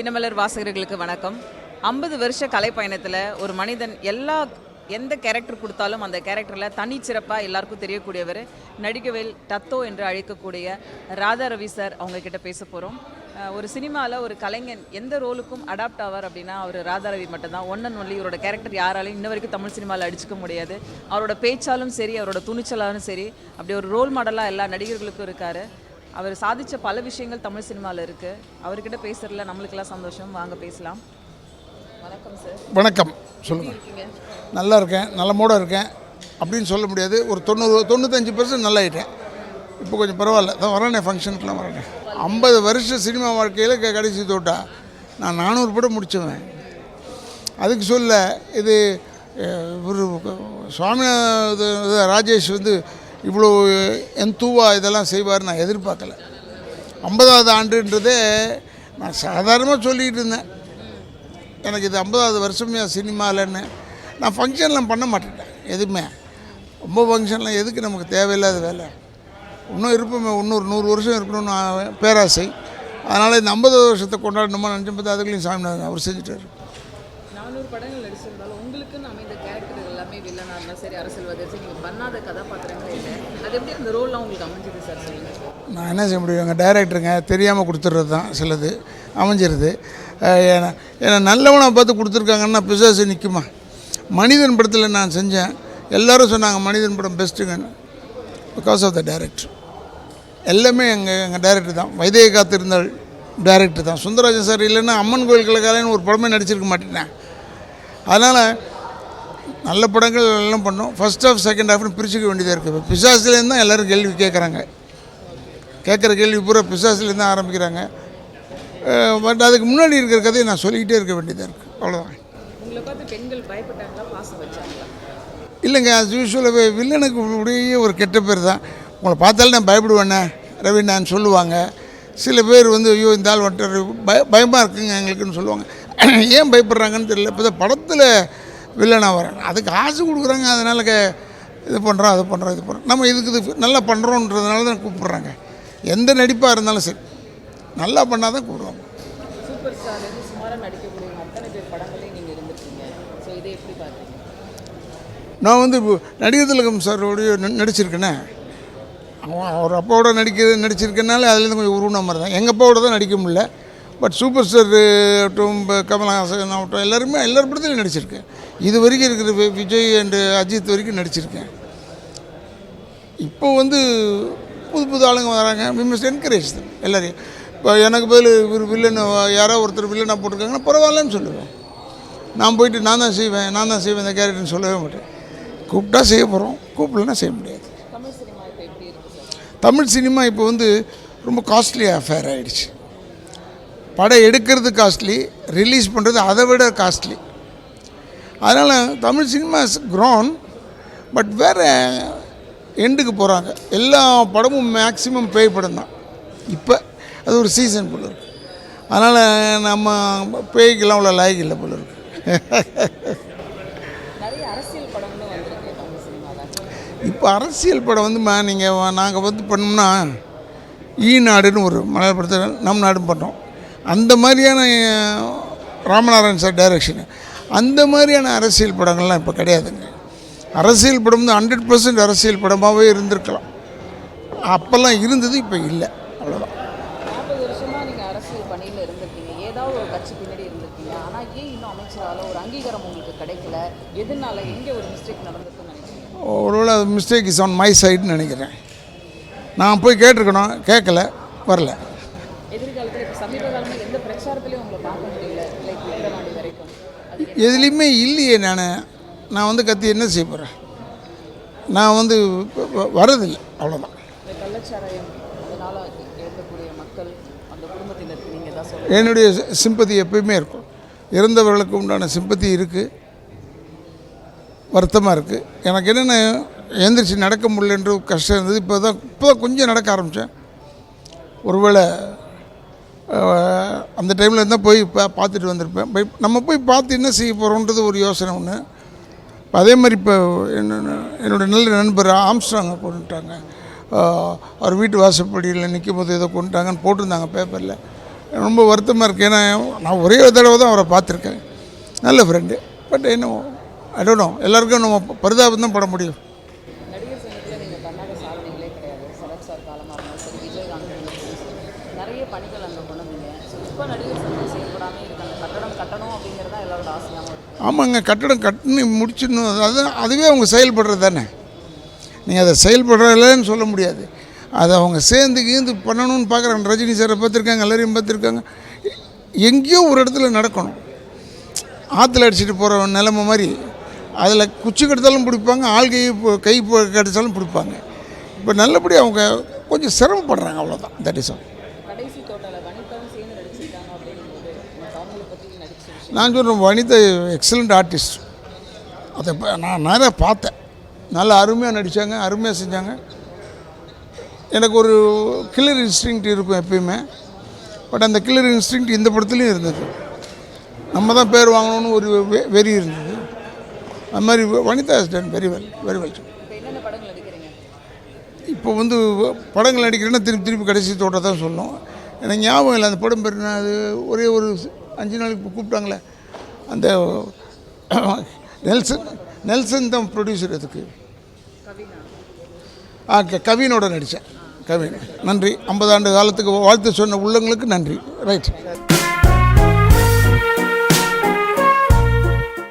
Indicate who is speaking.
Speaker 1: தினமலர் வாசகர்களுக்கு வணக்கம். ஐம்பது வருஷ கலை பயணத்தில் ஒரு மனிதன் எல்லா எந்த கேரக்டர் கொடுத்தாலும் அந்த கேரக்டரில் தனிச்சிறப்பாக எல்லாருக்கும் தெரியக்கூடியவர் நடிகவேல் டத்தோ என்று அழைக்கக்கூடிய ராதா ரவி சார் அவங்கக்கிட்ட பேச போகிறோம் ஒரு சினிமாவில் ஒரு கலைஞன் எந்த ரோலுக்கும் அடாப்ட் ஆவார் அப்படின்னா அவர் ராதா ரவி மட்டும்தான். ஒன் அண்ட் ஒன்லி இவரோட கேரக்டர் யாராலையும் இன்ன வரைக்கும் தமிழ் சினிமாவில் அடிச்சுக்க முடியாது. அவரோட பேச்சாலும் சரி அவரோட துணிச்சலாலும் சரி அப்படி ஒரு ரோல் மாடலாக எல்லா நடிகர்களுக்கும் இருக்கார். அவர் சாதிச்ச பல விஷயங்கள் தமிழ் சினிமாவில் இருக்குது அவர்கிட்ட பேசுறதுல நம்மளுக்கெல்லாம் சந்தோஷம். வாங்க பேசலாம். வணக்கம் சார்
Speaker 2: வணக்கம். சொல்லுங்கள் நல்லா இருக்கேன். நலமோட இருக்கேன். அப்படின்னு சொல்ல முடியாது. ஒரு தொண்ணூறு தொண்ணூத்தஞ்சு பர்சன்ட் நல்லாயிட்டேன். இப்போ கொஞ்சம் பரவாயில்ல. தான் வரேனே ஃபங்க்ஷனுக்குலாம் வரேன். ஐம்பது வருஷம் சினிமா வாழ்க்கையில் க- கடைசி தோட்டா. நான் நானூறு படம் முடித்தவன் அதுக்கு சொல்ல இது ஒரு சுவாமி இது இது ராஜேஷ் வந்து இவ்வளோ என் தூவா இதெல்லாம் செய்வார் நான் எதிர்பார்க்கல. ஐம்பதாவது ஆண்டுன்றதே நான் சாதாரணமாக சொல்லிகிட்டு இருந்தேன். எனக்கு இது ஐம்பதாவது வருஷமே சினிமாவில்னு நான் ஃபங்க்ஷன்லாம் பண்ண மாட்டேன் எதுவுமே. ரொம்ப ஃபங்க்ஷன்லாம் எதுக்கு நமக்கு தேவையில்லாத வேலை? இன்னும் இருப்போமே இன்னொரு நூறு வருஷம் இருக்கணும்னு பேராசை. அதனால் இந்த ஐம்பது வருஷத்தை கொண்டாடணுமா நினச்ச பார்த்து அதுக்குள்ளேயும் சாமி அவர் செஞ்சுட்டார்
Speaker 1: நானூறு படங்கள் நடிச்சிருந்தாலும் உங்களுக்குன்னு அமைந்த கேரக்டர் எல்லாமே வில்லனாக இருந்தால் சரி அரசியல்வாதி சரி நீங்கள் பண்ணாத கதாபாத்திரங்களே இல்லை. அது எப்படி அந்த ரோல்லாம் உங்களுக்கு அமைஞ்சிது சார் சொல்லுங்கள்
Speaker 2: நான் என்ன செய்ய முடியும்? எங்கள் டைரக்டருங்க தெரியாமல் கொடுத்துட்றது தான் சிலது. அமைஞ்சிருது. ஏன்னா ஏன்னா நல்லவனை பார்த்து கொடுத்துருக்காங்கன்னா பிசாசு நிற்குமா மனிதன் படத்தில் நான் செஞ்சேன். எல்லோரும் சொன்னாங்க மனிதன் படம் பெஸ்ட்டுங்கன்னு பிகாஸ் ஆஃப் த டைரக்டர் எல்லாமே எங்கள் எங்கள் டைரக்டர் தான். வைதேக காத்திருந்தால் டைரக்டர் தான். சுந்தரராஜன் சார் இல்லைன்னா அம்மன் கோயில் கலக்காலன்னு ஒரு படமே நடிச்சிருக்க மாட்டேன். அதனால் நல்ல படங்கள் எல்லாம் பண்ணோம். ஃபர்ஸ்ட் ஹாஃப் செகண்ட் ஹாஃப்னு பிரிச்சுக்க வேண்டியதாக இருக்குது பிசாசுலேருந்து தான் எல்லோரும் கேள்வி கேட்குறாங்க. கேட்குற கேள்வி பூரா பிசாசுலேருந்து தான் ஆரம்பிக்கிறாங்க. பட் அதுக்கு முன்னாடி இருக்கிற கதையை நான் சொல்லிக்கிட்டே இருக்க வேண்டியதாக இருக்குது அவ்வளோதான் இல்லைங்க as usual வில்லனுக்கு உடைய ஒரு கெட்ட பேர் தான். உங்களை பார்த்தாலும் நான் பயப்படுவேண்ணே ரவினான்னு சொல்லுவாங்க. சில பேர் வந்து ஐயோ இந்த ஆள் வந்துட்டு பய பயமாக இருக்குங்க எங்களுக்குன்னு சொல்லுவாங்க. ஏன் பயப்படுறாங்கன்னு தெரியல. இப்போ படத்தில் வில்லனாக வரேன். அதுக்கு ஆசை கொடுக்குறாங்க அதனால் க இது பண்ணுறோம் அது பண்ணுறோம் இது பண்ணுறோம் நம்ம இதுக்கு இது நல்லா பண்ணுறோன்றதுனால தான் கூப்பிட்றாங்க. எந்த நடிப்பாக இருந்தாலும் சரி நல்லா பண்ணால் தான் கூப்பிடுவாங்க. நான் வந்து நடிகர் திலகம் சாரோடைய நடிச்சிருக்கேனே. அவன் அவர் அப்பாவோட நடிக்க நடிச்சிருக்கனால அதுலேருந்து கொஞ்சம் உருவன மாதிரி தான். எங்கள் அப்பாவோட தான் நடிக்க முடியல. பட் சூப்பர் ஸ்டார் ஆகட்டும் கமலஹாசன் ஆகட்டும் எல்லாருமே எல்லார் படத்துலையும் நடிச்சிருக்கேன். இது வரைக்கும் இருக்கிற விஜய் அண்டு அஜித் வரைக்கும் நடிச்சிருக்கேன். இப்போ வந்து புது புது ஆளுங்க வராங்க. வி மஸ்ட் என்கரேஜ் தான் எல்லாரையும். இப்போ எனக்கு பதில் இவர் வில்லன் யாரோ ஒருத்தர் வில்லனாக போட்டிருக்காங்கன்னா பரவாயில்லன்னு சொல்லுவேன். நான் போயிட்டு நான் தான் செய்வேன் நான் தான் செய்வேன் இந்த கேரக்டர்னு சொல்லவே மாட்டேன். கூப்பிட்டா செய்ய போகிறோம் கூப்பிடலன்னா செய்ய முடியாது.
Speaker 1: தமிழ் சினிமா இப்போ
Speaker 2: வந்து ரொம்ப காஸ்ட்லி அஃபேர் ஆகிடுச்சு படம் எடுக்கிறது காஸ்ட்லி ரிலீஸ் பண்ணுறது அதை விட காஸ்ட்லி அதனால் Tamil cinema is grown but வேறு எண்டுக்கு போகிறாங்க எல்லா படமும் மேக்ஸிமம் பேய் படம் தான். இப்போ அது ஒரு சீசன் போல இருக்கு. அதனால் நம்ம பேய்க்கெல்லாம் உள்ள லாய்க்கு இல்லை போல இருக்கு.
Speaker 1: நிறைய அரசியல் படங்களும் வந்திருக்கு தமிழ் சினிமாவில்
Speaker 2: இப்போ அரசியல் படம் வந்து நீங்கள் நாங்கள் வந்து பண்ணோம்னா ஈ நாடுன்னு ஒரு மலையாள படத்தை நம் நாடும் பண்ணோம். அந்த மாதிரியான ராமநாராயண் சார் டைரக்ஷன் அந்த மாதிரியான அரசியல் படங்கள்லாம் இப்போ கிடையாதுங்க. அரசியல் படம் வந்து ஹண்ட்ரட் பர்சன்ட் அரசியல் படமாகவே இருந்திருக்கலாம். அப்போல்லாம் இருந்தது இப்போ இல்லை. அவ்வளோதான் ஒருவேளை மிஸ்டேக் இஸ் ஆன் மை சைடுன்னு நினைக்கிறேன். நான் போய் கேட்டிருக்கணும். கேட்கல. வரல.
Speaker 1: எதிர்காலத்தில் இப்போ சமீப காலமாக எந்த பிரச்சாரத்துலையும் உங்களை பார்க்க முடியல லைக் விக்ரவாண்டி வரைக்கும் அது
Speaker 2: எதுலேயுமே இல்லையே நான். நான் வந்து கத்தி என்ன செய்ய போகிறேன் நான் வந்து வரதில்லை அவ்வளோதான் என்னுடைய சிம்பத்தி எப்பயுமே இருக்கும். இறந்தவர்களுக்கு உண்டான சிம்பத்தி இருக்குது வருத்தமாக இருக்குது எனக்கு என்னென்ன எழுந்திரிச்சு நடக்க முடியலன்ற கஷ்டம் இருந்தது. இப்போ தான் இப்போ தான் கொஞ்சம் நடக்க ஆரம்பித்தேன் ஒருவேளை அந்த டைமில் இருந்தால் போய் பா பார்த்துட்டு வந்திருப்பேன். போய் நம்ம போய் பார்த்து என்ன செய்ய போகிறோன்றது ஒரு யோசனை ஒன்று அதே மாதிரி இப்போ என்ன என்னோட நல்ல நண்பர் ஆம்ஸ்டாங்க கொண்டுட்டாங்க. அவர் வீட்டு வாசப்படியில் நிற்கும் போது ஏதோ கொண்டுட்டாங்கன்னு போட்டிருந்தாங்க பேப்பரில். ரொம்ப வருத்தமாக இருக்குது ஏன்னா நான் ஒரே ஒரு தடவை தான் அவரை பார்த்துருக்கேன். நல்ல ஃப்ரெண்டு பட் என்ன ஐ டோன்ட் நோ எல்லாருக்கும் நம்ம பரிதாபம் தான் பட முடியும்
Speaker 1: நடிகர் சங்கத்தில் நீங்கள் பண்ணாத சாதனைகளே கிடையாது சரத் சார் காலமாக இருந்தாலும் சரி விஜயகாந்த் இருந்தாலும் நிறைய பணிகள் அங்கே கொண்டு இப்போ நடிகர் சங்கம் செயல்படாமல் இருக்காங்க கட்டடம் கட்டணும் அப்படிங்கிறது தான் எல்லாரோட ஆசையாகவும்
Speaker 2: ஆமாங்க கட்டடம் கட்டுன்னு முடிச்சிடணும். அது அதுவே அவங்க செயல்படுறது தானே. நீங்கள் அதை செயல்படுறதில்லன்னு சொல்ல முடியாது. அதை அவங்க சேர்ந்து கீந்து பண்ணணும்னு பார்க்குறாங்க. ரஜினி சாரை பார்த்துருக்காங்க எல்லாரையும் பார்த்துருக்காங்க. எங்கேயோ ஒரு இடத்துல நடக்கணும். ஆற்றுல அடிச்சிட்டு போகிற நிலைமை மாதிரி. அதில் குச்சி கெடுத்தாலும் பிடிப்பாங்க ஆள் கை கை போ- கெடுத்தாலும் பிடிப்பாங்க. இப்போ நல்லபடியாக அவங்க கொஞ்சம் சிரமப்படுறாங்க அவ்வளோதான் தட் இஸ் ஆல் நான் சொல்கிறேன் வனிதா எக்ஸலண்ட் ஆர்டிஸ்ட் அதை நான் நிறைய பார்த்தேன். நல்லா அருமையாக நடித்தாங்க அருமையாக செஞ்சாங்க. எனக்கு ஒரு கில்லர் இன்ஸ்டிங்க்ட் இருக்கும் எப்பயுமே. பட் அந்த கில்லர் இன்ஸ்டிங்க்ட் இந்த படத்துலையும் இருந்தது. நம்ம தான் பேர் வாங்கணும்னு ஒரு வெறி இருந்தது. அது மாதிரி Vanitha has done very well very well
Speaker 1: இப்போ
Speaker 2: வந்து படங்கள் நடிக்கிறேன்னா திருப்பி திருப்பி கடைசி தோட்ட தான் சொல்லணும். எனக்கு ஞாபகம் இல்லை அந்த படம் பேர் என்ன? அது ஒரே ஒரு அஞ்சு நாளைக்கு கூப்பிட்டாங்களே. அந்த நெல்சன் நெல்சன் தான் ப்ரொடியூசர் அதுக்கு. ஆ கவினோட நடித்தேன் கவின். நன்றி. ஐம்பது ஆண்டு காலத்துக்கு வாழ்த்து சொன்ன உள்ளங்களுக்கு நன்றி. ரைட்